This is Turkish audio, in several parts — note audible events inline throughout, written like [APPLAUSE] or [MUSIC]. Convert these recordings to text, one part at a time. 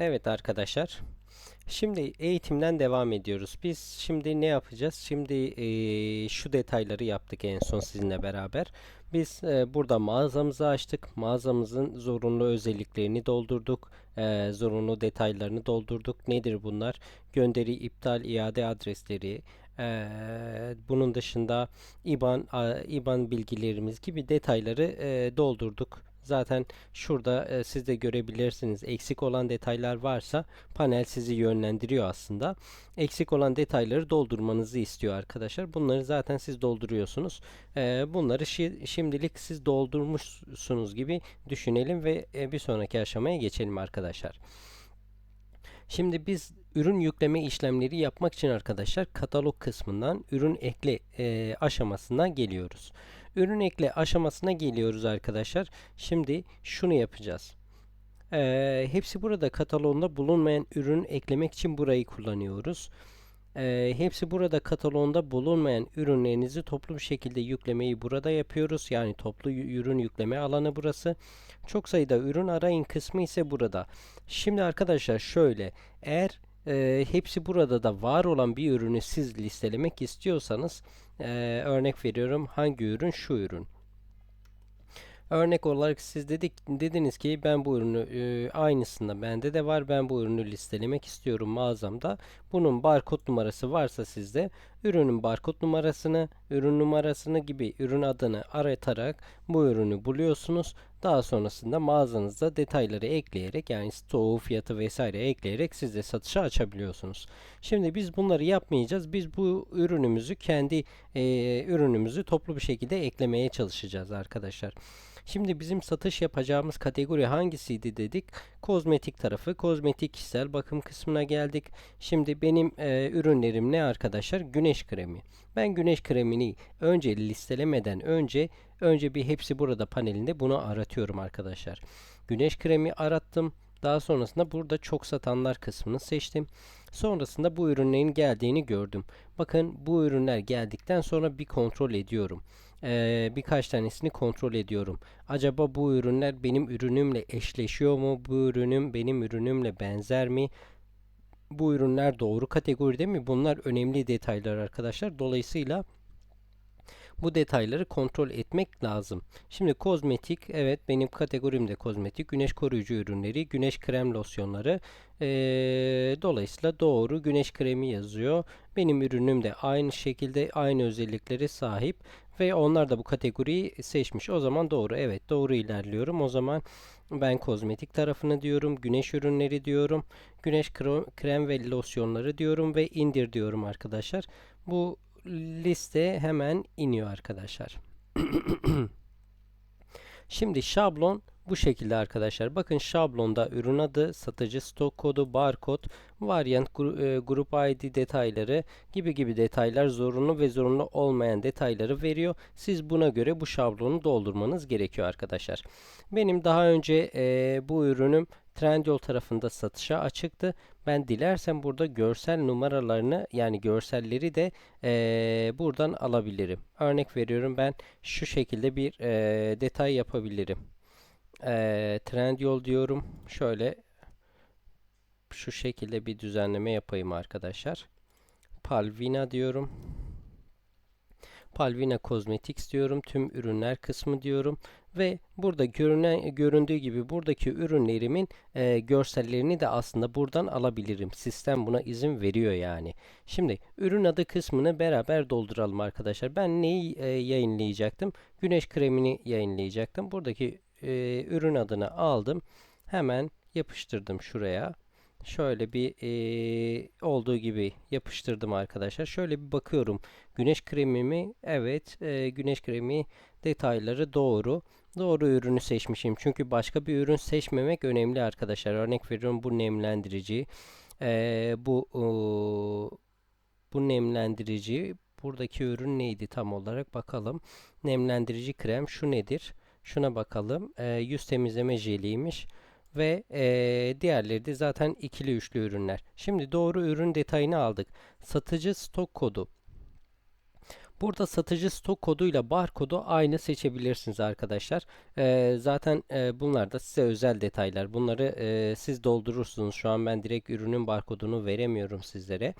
Evet arkadaşlar. Şimdi eğitimden devam ediyoruz. Biz şimdi ne yapacağız? Şimdi eee, şu detayları yaptık en son sizinle beraber. Biz eee, burada mağazamızı açtık. Mağazamızın zorunlu özelliklerini doldurduk. Eee, zorunlu detaylarını doldurduk. Nedir bunlar? Gönderi, iptal, iade adresleri. eee, bunun dışında IBAN, IBAN bilgilerimiz gibi detayları eee, doldurduk. Zaten Şurada e, siz de görebilirsiniz. Eksik olan detaylar varsa panel sizi yönlendiriyor aslında. Eksik olan detayları doldurmanızı istiyor arkadaşlar. Bunları zaten siz dolduruyorsunuz. E, bunları şi- şimdilik siz doldurmuşsunuz gibi düşünelim ve e, bir sonraki aşamaya geçelim arkadaşlar. Şimdi biz ürün yükleme işlemleri yapmak için arkadaşlar katalog kısmından ürün ekle e, aşamasına geliyoruz. Ürün ekle aşamasına geliyoruz arkadaşlar. Şimdi şunu yapacağız. E, hepsi burada kataloğunda bulunmayan ürün eklemek için burayı kullanıyoruz. E, hepsi burada kataloğunda bulunmayan ürünlerinizi toplu bir şekilde yüklemeyi burada yapıyoruz. Yani toplu ürün yükleme alanı burası. Çok sayıda ürün arayın kısmı ise burada. Şimdi arkadaşlar şöyle eğer e, hepsi burada da var olan bir ürünü siz listelemek istiyorsanız e, örnek veriyorum hangi ürün şu ürün. Örnek olarak siz dedik dediniz ki ben bu ürünü e, aynısında bende de var. Ben bu ürünü listelemek istiyorum mağazamda. Bunun barkod numarası varsa sizde ürünün barkod numarasını, ürün numarasını gibi ürün adını aratarak bu ürünü buluyorsunuz. Daha sonrasında mağazanızda detayları ekleyerek yani stoğu, fiyatı vesaire ekleyerek siz de satışa açabiliyorsunuz. Şimdi biz bunları yapmayacağız. Biz bu ürünümüzü kendi e, ürünümüzü toplu bir şekilde eklemeye çalışacağız arkadaşlar. Şimdi bizim satış yapacağımız kategori hangisiydi dedik. Kozmetik tarafı. Kozmetik kişisel bakım kısmına geldik. Şimdi benim e, ürünlerim ne arkadaşlar? Güneş kremi. Ben güneş kremini önce listelemeden önce önce bir hepsi burada panelinde bunu aratıyorum arkadaşlar. Güneş kremi arattım. Daha sonrasında burada çok satanlar kısmını seçtim. Sonrasında bu ürünlerin geldiğini gördüm. Bakın bu ürünler geldikten sonra bir kontrol ediyorum. Ee, birkaç tanesini kontrol ediyorum. Acaba bu ürünler benim ürünümle eşleşiyor mu? Bu ürünüm benim ürünümle benzer mi? Bu ürünler doğru kategoride mi? Bunlar önemli detaylar arkadaşlar. Dolayısıyla bu detayları kontrol etmek lazım. Şimdi kozmetik, evet benim kategorimde kozmetik, güneş koruyucu ürünleri, güneş krem losyonları. Ee, dolayısıyla doğru güneş kremi yazıyor. Benim ürünüm de aynı şekilde aynı özelliklere sahip ve onlar da bu kategoriyi seçmiş. O zaman doğru, evet doğru ilerliyorum. O zaman ben kozmetik tarafını diyorum, güneş ürünleri diyorum, güneş krem ve losyonları diyorum ve indir diyorum arkadaşlar. Bu liste hemen iniyor arkadaşlar. [CLEARS THROAT] Şimdi şablon bu şekilde arkadaşlar. Bakın şablonda ürün adı, satıcı stok kodu, barkod, varyant, e, grup ID detayları gibi gibi detaylar zorunlu ve zorunlu olmayan detayları veriyor. Siz buna göre bu şablonu doldurmanız gerekiyor arkadaşlar. Benim daha önce e, bu ürünüm Trendyol tarafında satışa açıktı. Ben dilersem burada görsel numaralarını yani görselleri de e, buradan alabilirim. Örnek veriyorum ben şu şekilde bir e, detay yapabilirim. E, Trendyol diyorum. Şöyle şu şekilde bir düzenleme yapayım arkadaşlar. Palvina diyorum. Palvina Cosmetics diyorum. Tüm ürünler kısmı diyorum. Ve burada görünen, göründüğü gibi buradaki ürünlerimin e, görsellerini de aslında buradan alabilirim. Sistem buna izin veriyor yani. Şimdi ürün adı kısmını beraber dolduralım arkadaşlar. Ben neyi e, yayınlayacaktım? Güneş kremini yayınlayacaktım. Buradaki e, ürün adını aldım. Hemen yapıştırdım şuraya. Şöyle bir e, olduğu gibi yapıştırdım arkadaşlar. Şöyle bir bakıyorum. Güneş kremimi evet e, güneş kremi detayları doğru. Doğru ürünü seçmişim. Çünkü başka bir ürün seçmemek önemli arkadaşlar. Örnek veriyorum bu nemlendirici. E, bu e, bu nemlendirici buradaki ürün neydi tam olarak bakalım. Nemlendirici krem şu nedir? Şuna bakalım. E, yüz temizleme jeliymiş ve e, diğerleri de zaten ikili üçlü ürünler. Şimdi doğru ürün detayını aldık. Satıcı stok kodu. Burada satıcı stok koduyla barkodu aynı seçebilirsiniz arkadaşlar. Ee, zaten e, bunlar da size özel detaylar. Bunları e, siz doldurursunuz. Şu an ben direkt ürünün barkodunu veremiyorum sizlere.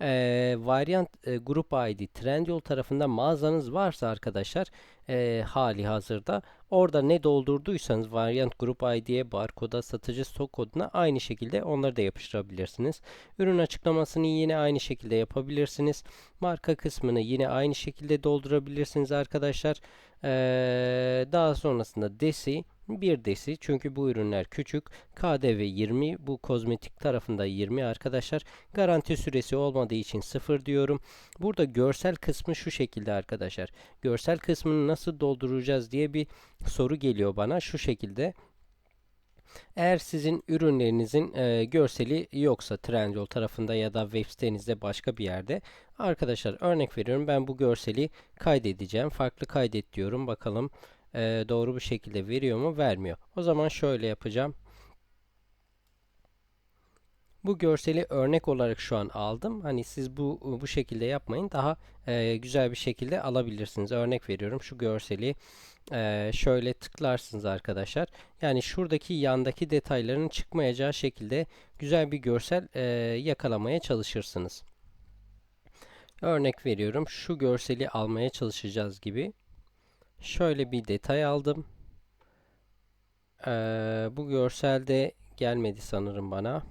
Ee, Variant e, Grup ID Trendyol tarafından mağazanız varsa arkadaşlar e, hali hazırda orada ne doldurduysanız Variant Grup ID'ye barkoda satıcı stok koduna aynı şekilde onları da yapıştırabilirsiniz. Ürün açıklamasını yine aynı şekilde yapabilirsiniz. Marka kısmını yine aynı şekilde doldurabilirsiniz arkadaşlar. Ee, daha sonrasında DESI bir desi çünkü bu ürünler küçük. KDV 20 bu kozmetik tarafında 20 arkadaşlar. Garanti süresi olmadığı için 0 diyorum. Burada görsel kısmı şu şekilde arkadaşlar. Görsel kısmını nasıl dolduracağız diye bir soru geliyor bana şu şekilde. Eğer sizin ürünlerinizin e, görseli yoksa Trendyol tarafında ya da web sitenizde başka bir yerde arkadaşlar örnek veriyorum ben bu görseli kaydedeceğim. Farklı kaydet diyorum. Bakalım e, doğru bir şekilde veriyor mu? Vermiyor. O zaman şöyle yapacağım. Bu görseli örnek olarak şu an aldım. Hani siz bu bu şekilde yapmayın. Daha e, güzel bir şekilde alabilirsiniz. Örnek veriyorum. Şu görseli e, şöyle tıklarsınız arkadaşlar. Yani şuradaki yandaki detayların çıkmayacağı şekilde güzel bir görsel e, yakalamaya çalışırsınız. Örnek veriyorum. Şu görseli almaya çalışacağız gibi. Şöyle bir detay aldım. Ee, bu görselde gelmedi sanırım bana.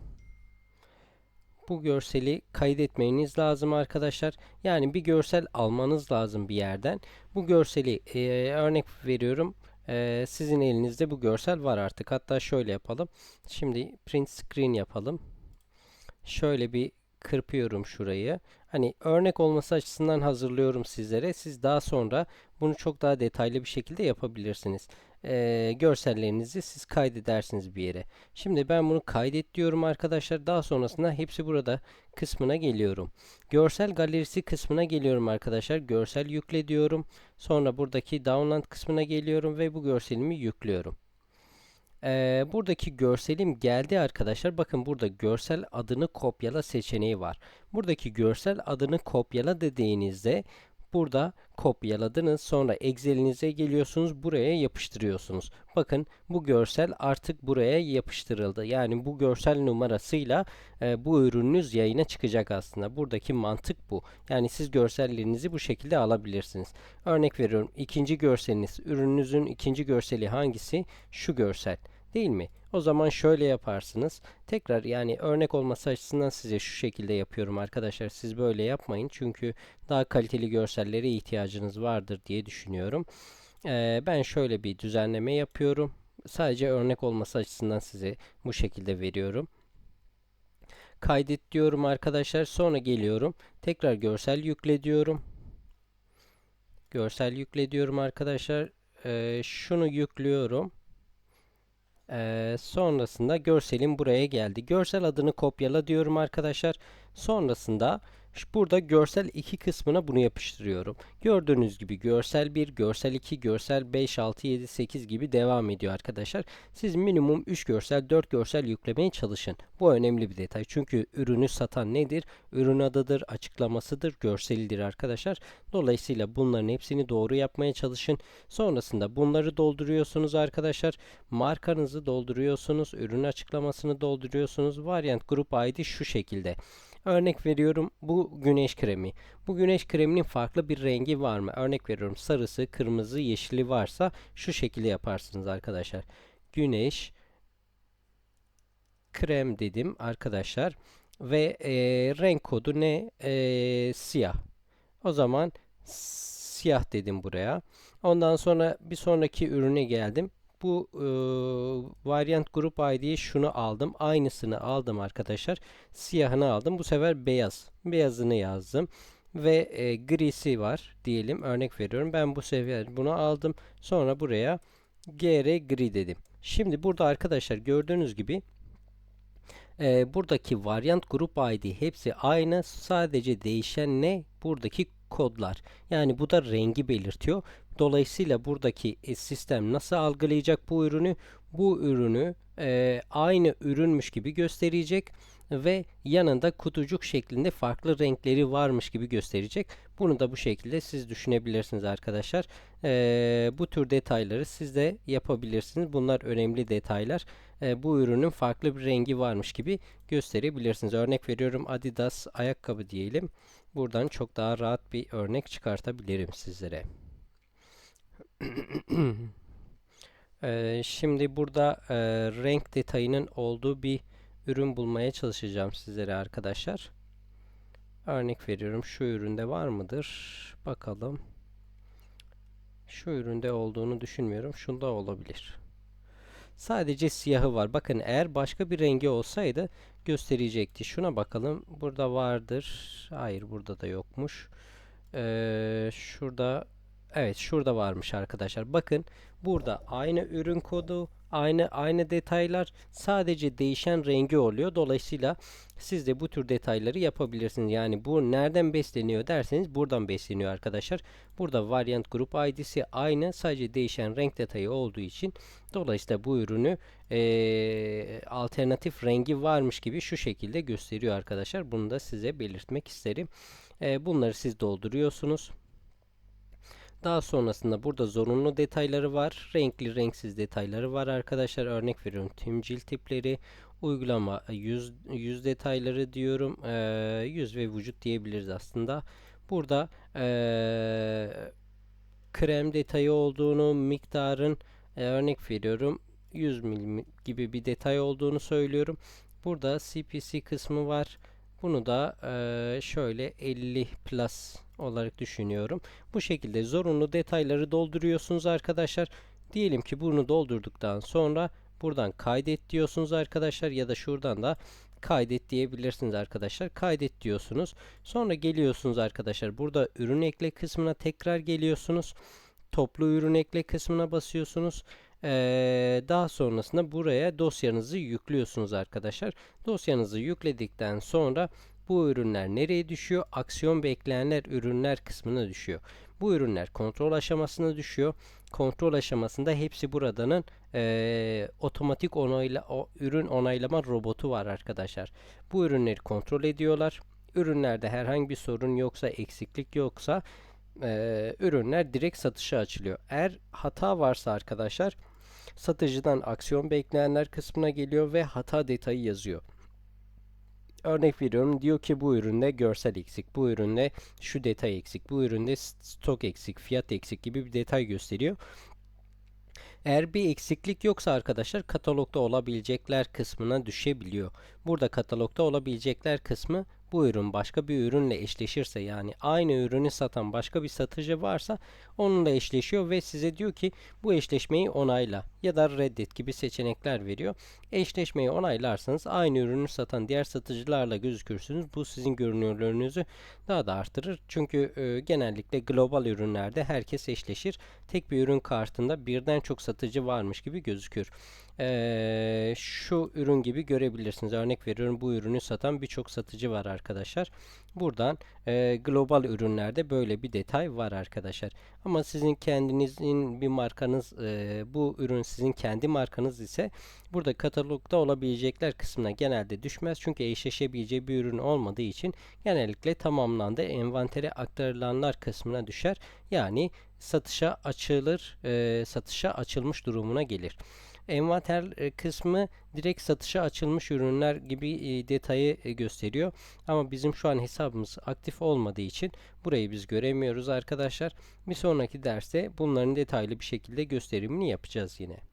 Bu görseli kaydetmeniz lazım arkadaşlar. Yani bir görsel almanız lazım bir yerden. Bu görseli e, örnek veriyorum. E, sizin elinizde bu görsel var artık. Hatta şöyle yapalım. Şimdi print screen yapalım. Şöyle bir kırpıyorum şurayı. Hani örnek olması açısından hazırlıyorum sizlere. Siz daha sonra bunu çok daha detaylı bir şekilde yapabilirsiniz. Ee, görsellerinizi siz kaydedersiniz bir yere. Şimdi ben bunu kaydet diyorum arkadaşlar. Daha sonrasında hepsi burada kısmına geliyorum. Görsel galerisi kısmına geliyorum arkadaşlar. Görsel yükle diyorum. Sonra buradaki download kısmına geliyorum ve bu görselimi yüklüyorum. Ee, buradaki görselim geldi arkadaşlar. Bakın burada görsel adını kopyala seçeneği var. Buradaki görsel adını kopyala dediğinizde burada kopyaladınız. Sonra Excel'inize geliyorsunuz. Buraya yapıştırıyorsunuz. Bakın bu görsel artık buraya yapıştırıldı. Yani bu görsel numarasıyla e, bu ürününüz yayına çıkacak aslında. Buradaki mantık bu. Yani siz görsellerinizi bu şekilde alabilirsiniz. Örnek veriyorum. ikinci görseliniz. Ürününüzün ikinci görseli hangisi? Şu görsel. Değil mi? O zaman şöyle yaparsınız. Tekrar yani örnek olması açısından size şu şekilde yapıyorum arkadaşlar. Siz böyle yapmayın. Çünkü daha kaliteli görsellere ihtiyacınız vardır diye düşünüyorum. Ee, ben şöyle bir düzenleme yapıyorum. Sadece örnek olması açısından size bu şekilde veriyorum. Kaydet diyorum arkadaşlar. Sonra geliyorum. Tekrar görsel yükle diyorum. Görsel yükle diyorum arkadaşlar. Ee, şunu yüklüyorum. Ee, sonrasında görselim buraya geldi. Görsel adını kopyala diyorum arkadaşlar. Sonrasında Burada görsel 2 kısmına bunu yapıştırıyorum. Gördüğünüz gibi görsel 1, görsel 2, görsel 5, 6, 7, 8 gibi devam ediyor arkadaşlar. Siz minimum 3 görsel, 4 görsel yüklemeye çalışın. Bu önemli bir detay. Çünkü ürünü satan nedir? Ürün adıdır, açıklamasıdır, görselidir arkadaşlar. Dolayısıyla bunların hepsini doğru yapmaya çalışın. Sonrasında bunları dolduruyorsunuz arkadaşlar. Markanızı dolduruyorsunuz, ürün açıklamasını dolduruyorsunuz. Variant Grup ID şu şekilde. Örnek veriyorum bu güneş kremi. Bu güneş kreminin farklı bir rengi var mı? Örnek veriyorum sarısı, kırmızı, yeşili varsa şu şekilde yaparsınız arkadaşlar. Güneş krem dedim arkadaşlar. Ve e, renk kodu ne? E, siyah. O zaman siyah dedim buraya. Ondan sonra bir sonraki ürüne geldim bu e, variant grup ID'ye şunu aldım. Aynısını aldım arkadaşlar. Siyahını aldım. Bu sefer beyaz. Beyazını yazdım. Ve e, grisi var diyelim. Örnek veriyorum. Ben bu sefer bunu aldım. Sonra buraya gr gri dedim. Şimdi burada arkadaşlar gördüğünüz gibi e, buradaki variant grup ID hepsi aynı. Sadece değişen ne? Buradaki kodlar. Yani bu da rengi belirtiyor. Dolayısıyla buradaki e, sistem nasıl algılayacak bu ürünü? Bu ürünü e, aynı ürünmüş gibi gösterecek ve yanında kutucuk şeklinde farklı renkleri varmış gibi gösterecek. Bunu da bu şekilde siz düşünebilirsiniz arkadaşlar. E, bu tür detayları siz de yapabilirsiniz. Bunlar önemli detaylar. E, bu ürünün farklı bir rengi varmış gibi gösterebilirsiniz. Örnek veriyorum Adidas ayakkabı diyelim. Buradan çok daha rahat bir örnek çıkartabilirim sizlere. Ee, [CLEARS THROAT] şimdi burada e, renk detayının olduğu bir ürün bulmaya çalışacağım sizlere arkadaşlar. Örnek veriyorum. Şu üründe var mıdır? Bakalım. Şu üründe olduğunu düşünmüyorum. Şunda olabilir. Sadece siyahı var. Bakın eğer başka bir rengi olsaydı gösterecekti. Şuna bakalım. Burada vardır. Hayır burada da yokmuş. Ee, şurada Evet şurada varmış arkadaşlar. Bakın burada aynı ürün kodu, aynı aynı detaylar sadece değişen rengi oluyor. Dolayısıyla siz de bu tür detayları yapabilirsiniz. Yani bu nereden besleniyor derseniz buradan besleniyor arkadaşlar. Burada variant grup ID'si aynı sadece değişen renk detayı olduğu için dolayısıyla bu ürünü e, alternatif rengi varmış gibi şu şekilde gösteriyor arkadaşlar. Bunu da size belirtmek isterim. E, bunları siz dolduruyorsunuz. Daha sonrasında burada zorunlu detayları var. Renkli renksiz detayları var arkadaşlar. Örnek veriyorum tüm cilt tipleri, uygulama yüz, yüz detayları diyorum. Ee, yüz ve vücut diyebiliriz aslında. Burada ee, krem detayı olduğunu, miktarın e, örnek veriyorum 100 milim gibi bir detay olduğunu söylüyorum. Burada CPC kısmı var. Bunu da e, şöyle 50 plus olarak düşünüyorum. Bu şekilde zorunlu detayları dolduruyorsunuz arkadaşlar. Diyelim ki bunu doldurduktan sonra buradan kaydet diyorsunuz arkadaşlar ya da şuradan da kaydet diyebilirsiniz arkadaşlar. Kaydet diyorsunuz. Sonra geliyorsunuz arkadaşlar. Burada ürün ekle kısmına tekrar geliyorsunuz. Toplu ürün ekle kısmına basıyorsunuz. Ee, daha sonrasında buraya dosyanızı yüklüyorsunuz arkadaşlar. Dosyanızı yükledikten sonra bu ürünler nereye düşüyor? Aksiyon bekleyenler ürünler kısmına düşüyor. Bu ürünler kontrol aşamasına düşüyor. Kontrol aşamasında hepsi buradanın e, otomatik onayla o ürün onaylama robotu var arkadaşlar. Bu ürünleri kontrol ediyorlar. Ürünlerde herhangi bir sorun yoksa, eksiklik yoksa e, ürünler direkt satışa açılıyor. Eğer hata varsa arkadaşlar satıcıdan aksiyon bekleyenler kısmına geliyor ve hata detayı yazıyor. Örnek veriyorum diyor ki bu üründe görsel eksik, bu üründe şu detay eksik, bu üründe stok eksik, fiyat eksik gibi bir detay gösteriyor. Eğer bir eksiklik yoksa arkadaşlar katalogda olabilecekler kısmına düşebiliyor. Burada katalogda olabilecekler kısmı bu ürün başka bir ürünle eşleşirse yani aynı ürünü satan başka bir satıcı varsa onunla eşleşiyor ve size diyor ki bu eşleşmeyi onayla ya da reddet gibi seçenekler veriyor. Eşleşmeyi onaylarsanız aynı ürünü satan diğer satıcılarla gözükürsünüz. Bu sizin görünürlüğünüzü daha da artırır. Çünkü e, genellikle global ürünlerde herkes eşleşir. Tek bir ürün kartında birden çok satıcı varmış gibi gözükür e, şu ürün gibi görebilirsiniz. Örnek veriyorum bu ürünü satan birçok satıcı var arkadaşlar. Buradan e, global ürünlerde böyle bir detay var arkadaşlar. Ama sizin kendinizin bir markanız e, bu ürün sizin kendi markanız ise burada katalogda olabilecekler kısmına genelde düşmez. Çünkü eşleşebileceği bir ürün olmadığı için genellikle tamamlandı envantere aktarılanlar kısmına düşer. Yani satışa açılır, e, satışa açılmış durumuna gelir. Envanter e, kısmı direkt satışa açılmış ürünler gibi e, detayı e, gösteriyor. Ama bizim şu an hesabımız aktif olmadığı için burayı biz göremiyoruz arkadaşlar. Bir sonraki derste bunların detaylı bir şekilde gösterimini yapacağız yine.